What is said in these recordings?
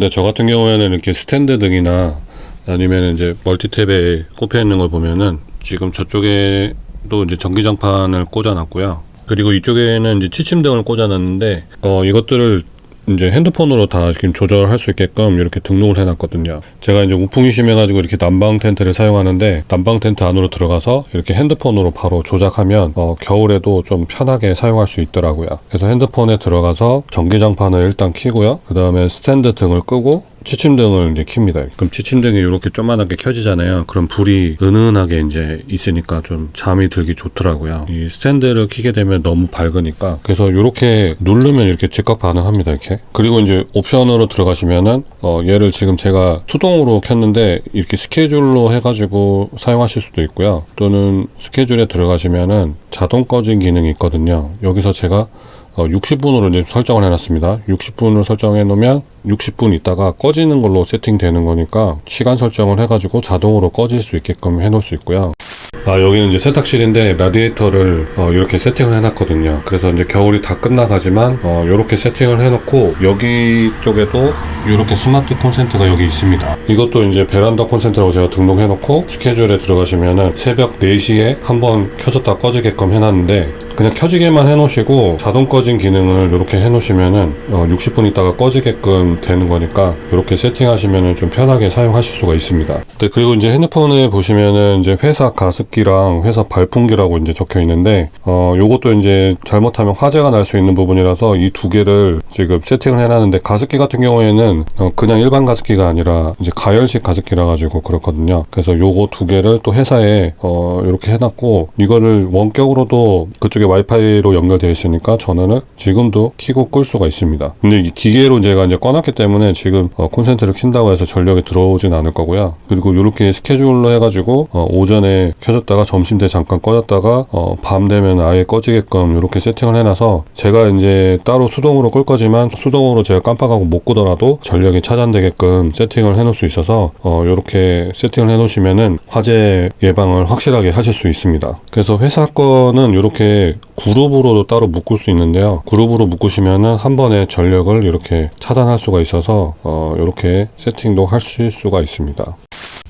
네, 저 같은 경우에는 이렇게 스탠드 등이나 아니면 이제 멀티탭에 꼽혀 있는 걸 보면은 지금 저쪽에도 이제 전기장판을 꽂아놨고요. 그리고 이쪽에는 이제 치침 등을 꽂아놨는데 어 이것들을 이제 핸드폰으로 다 지금 조절할 수 있게끔 이렇게 등록을 해놨거든요. 제가 이제 우풍이 심해가지고 이렇게 난방 텐트를 사용하는데 난방 텐트 안으로 들어가서 이렇게 핸드폰으로 바로 조작하면 어, 겨울에도 좀 편하게 사용할 수 있더라고요. 그래서 핸드폰에 들어가서 전기장판을 일단 켜고요. 그 다음에 스탠드 등을 끄고 치침등을 이제 킵니다. 그럼 치침등이 이렇게 조그만하게 켜지잖아요. 그럼 불이 은은하게 이제 있으니까 좀 잠이 들기 좋더라고요. 이 스탠드를 켜게 되면 너무 밝으니까 그래서 이렇게 누르면 이렇게 즉각 반응합니다. 이렇게 그리고 이제 옵션으로 들어가시면은 어, 얘를 지금 제가 수동으로 켰는데 이렇게 스케줄로 해가지고 사용하실 수도 있고요. 또는 스케줄에 들어가시면은 자동 꺼진 기능이 있거든요. 여기서 제가 어, 60분으로 이제 설정을 해놨습니다. 60분을 설정해 놓으면 60분 있다가 꺼지는 걸로 세팅되는 거니까 시간 설정을 해가지고 자동으로 꺼질 수 있게끔 해놓을 수 있고요. 아 여기는 이제 세탁실인데 라디에이터를 어, 이렇게 세팅을 해놨거든요. 그래서 이제 겨울이 다 끝나가지만 어, 이렇게 세팅을 해놓고 여기 쪽에도 이렇게 스마트 콘센트가 여기 있습니다. 이것도 이제 베란다 콘센트라고 제가 등록해놓고 스케줄에 들어가시면은 새벽 4시에 한번 켜졌다 꺼지게끔 해놨는데 그냥 켜지게만 해놓으시고 자동 꺼진 기능을 이렇게 해놓으시면은 어, 60분 있다가 꺼지게끔 되는 거니까 이렇게 세팅하시면은 좀 편하게 사용하실 수가 있습니다. 네, 그리고 이제 핸드폰에 보시면은 이제 회사 가습기랑 회사 발풍기라고 이제 적혀 있는데 어 요것도 이제 잘못하면 화재가 날 수 있는 부분이라서 이 두 개를 지금 세팅을 해놨는데 가습기 같은 경우에는 어, 그냥 일반 가습기가 아니라 이제 가열식 가습기라 가지고 그렇거든요. 그래서 요거 두 개를 또 회사에 어 이렇게 해놨고 이거를 원격으로도 그쪽에 와이파이로 연결되어 있으니까 전원을 지금도 켜고 끌 수가 있습니다. 근데 이 기계로 제가 이제 꺼놨기 때문에 지금 어, 콘센트를 킨다고 해서 전력이 들어오진 않을 거고요. 그리고 이렇게 스케줄로 해가지고 어, 오전에 켜졌다가 점심 때 잠깐 꺼졌다가 어, 밤 되면 아예 꺼지게끔 이렇게 세팅을 해놔서 제가 이제 따로 수동으로 끌 거지만 수동으로 제가 깜빡하고 못 끄더라도 전력이 차단되게끔 세팅을 해놓을 수 있어서 어, 이렇게 세팅을 해놓으시면은 화재 예방을 확실하게 하실 수 있습니다. 그래서 회사 거는 이렇게 그룹으로도 따로 묶을 수 있는데요. 그룹으로 묶으시면은 한 번에 전력을 이렇게 차단할 수가 있어서 어, 이렇게 세팅도 하실 수가 있습니다.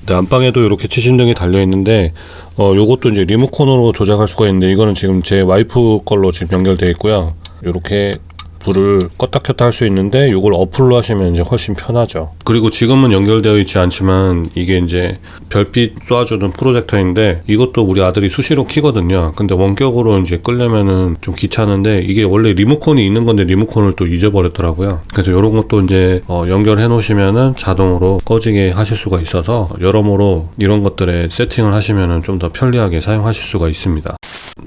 네, 안방에도 이렇게 치신등이 달려 있는데 어 요것도 이제 리모컨으로 조작할 수가 있는데 이거는 지금 제 와이프 걸로 지금 연결되어 있고요. 이렇게 불을 껐다 켰다 할 수 있는데 이걸 어플로 하시면 이제 훨씬 편하죠. 그리고 지금은 연결되어 있지 않지만 이게 이제 별빛 쏴주는 프로젝터인데 이것도 우리 아들이 수시로 키거든요. 근데 원격으로 이제 끌려면은 좀 귀찮은데 이게 원래 리모컨이 있는 건데 리모컨을 또 잊어버렸더라고요. 그래서 이런 것도 이제 어, 연결해 놓으시면은 자동으로 꺼지게 하실 수가 있어서 여러모로 이런 것들에 세팅을 하시면은 좀 더 편리하게 사용하실 수가 있습니다.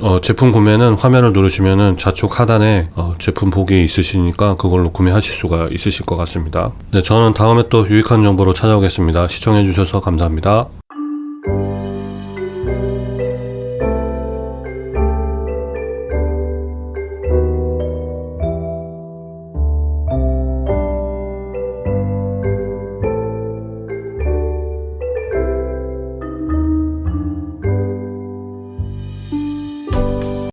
어, 제품 구매는 화면을 누르시면은 좌측 하단에 어, 제품 보기 있으시니까 그걸로 구매하실 수가 있으실 것 같습니다. 네, 저는 다음에 또 유익한 정보로 찾아오겠습니다. 시청해 주셔서 감사합니다.